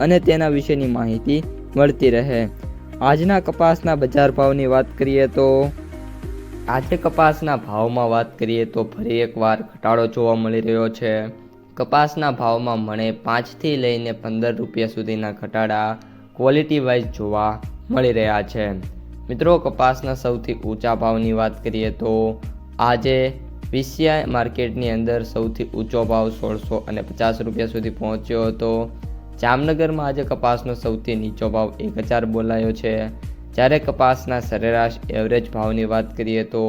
અને તેના વિશેની માહિતી મળતી રહે. આજના કપાસના બજાર ભાવની વાત કરીએ તો આજે કપાસના ભાવમાં વાત કરીએ તો ફરી એકવાર ઘટાડો જોવા મળી રહ્યો છે. કપાસના ભાવમાં મને પાંચથી લઈને પંદર રૂપિયા સુધીના ઘટાડા ક્વોલિટી વાઇઝ જોવા મળી રહ્યા છે. મિત્રો, કપાસના સૌથી ઊંચા ભાવની વાત કરીએ તો આજે વિસિયા માર્કેટની અંદર સૌથી ઊંચો ભાવ સોળસો અને પચાસ રૂપિયા સુધી પહોંચ્યો હતો. જામનગરમાં આજે કપાસનો સૌથી નીચો ભાવ એક હજાર બોલાયો છે. જ્યારે કપાસના સરેરાશ એવરેજ ભાવની વાત કરીએ તો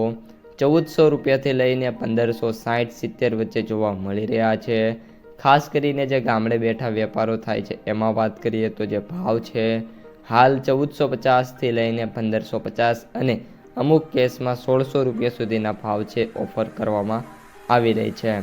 ચૌદસો રૂપિયાથી લઈને પંદરસો સાઠ સિત્તેર વચ્ચે જોવા મળી રહ્યા છે. ખાસ કરીને જે ગામડે બેઠા વેપારો થાય છે, એમાં વાત કરીએ તો જે ભાવ છે, હાલ ચૌદસો પચાસથી લઈને પંદરસો પચાસ અને અમુક કેસમાં સોળસો રૂપિયા સુધીના ભાવ છે ઓફર કરવામાં આવી રહી છે.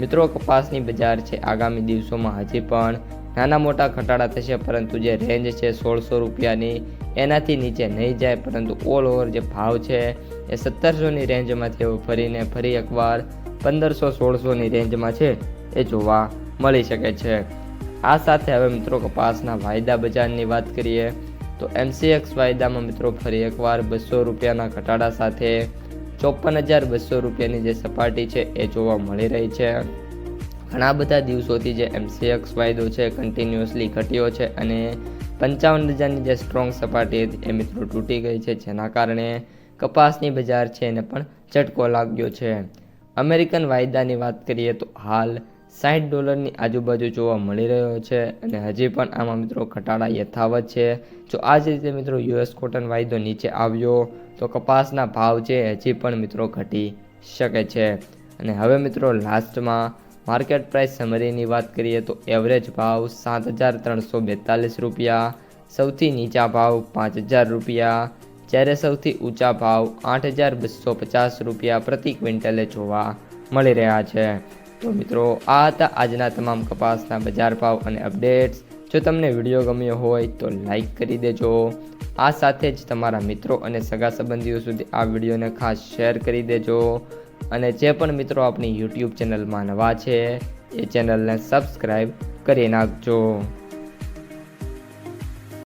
મિત્રો, કપાસની બજાર છે આગામી દિવસોમાં. હજી પણ નાના મોટા ઘટાડા થશે, પરંતુ જે રેન્જ છે સોળસો રૂપિયાની, એનાથી નીચે નહીં જાય, પરંતુ ઓલ ઓવર જે ભાવ છે, એ સત્તરસોની રેન્જમાં તેઓ ફરીને ફરી એકવાર પંદરસો, સોળસોની રેન્જમાં છે, એ જોવા મળી શકે છે. આ સાથે હવે મિત્રો કપાસના વાયદા બજારની વાત કરીએ, તો એમસીએક્સ વાયદામાં મિત્રો ફરી એકવાર બસો રૂપિયાના ઘટાડા સાથે ચોપન હજાર બસો રૂપિયાની જે સપાટી છે, એ જોવા મળી રહી છે. ઘણા બધા દિવસોથી જે એમસીએક્સ વાયદો છે કન્ટિન્યુઅસલી ઘટ્યો છે અને પંચાવન હજારની જે સ્ટ્રોંગ સપાટી હતી એ મિત્રો તૂટી ગઈ છે, જેના કારણે કપાસની બજાર છે એને પણ ઝટકો લાગ્યો છે. અમેરિકન વાયદાની વાત કરીએ તો હાલ સાઠ ડોલરની આજુબાજુ જોવા મળી રહ્યો છે અને હજી પણ આમાં મિત્રો ઘટાડા યથાવત છે. જો આ જ રીતે મિત્રો યુએસ કોટન વાયદો નીચે આવ્યો, તો કપાસના ભાવ છે હજી પણ મિત્રો ઘટી શકે છે. અને હવે મિત્રો લાસ્ટમાં માર્કેટ પ્રાઇસ સમરીની વાત કરીએ તો એવરેજ ભાવ સાત હજાર ત્રણસો બેતાલીસ રૂપિયા, સૌથી નીચા ભાવ પાંચ હજાર રૂપિયા, જ્યારે સૌથી ઊંચા ભાવ આઠ હજાર બસો પચાસ રૂપિયા પ્રતિ ક્વિન્ટલે જોવા મળી રહ્યા છે. તો મિત્રો, આ હતા આજના તમામ કપાસના બજાર ભાવ અને અપડેટ્સ. જો તમને વીડિયો ગમ્યો હોય તો લાઈક કરી દેજો. આ સાથે જ તમારા મિત્રો અને સગા સંબંધીઓ સુધી આ વિડીયોને ખાસ શેર કરી દેજો. અને જે પણ મિત્રો આપણી યુટ્યુબ ચેનલમાં નવા છે એ ચેનલને સબસ્ક્રાઈબ કરી નાખજો.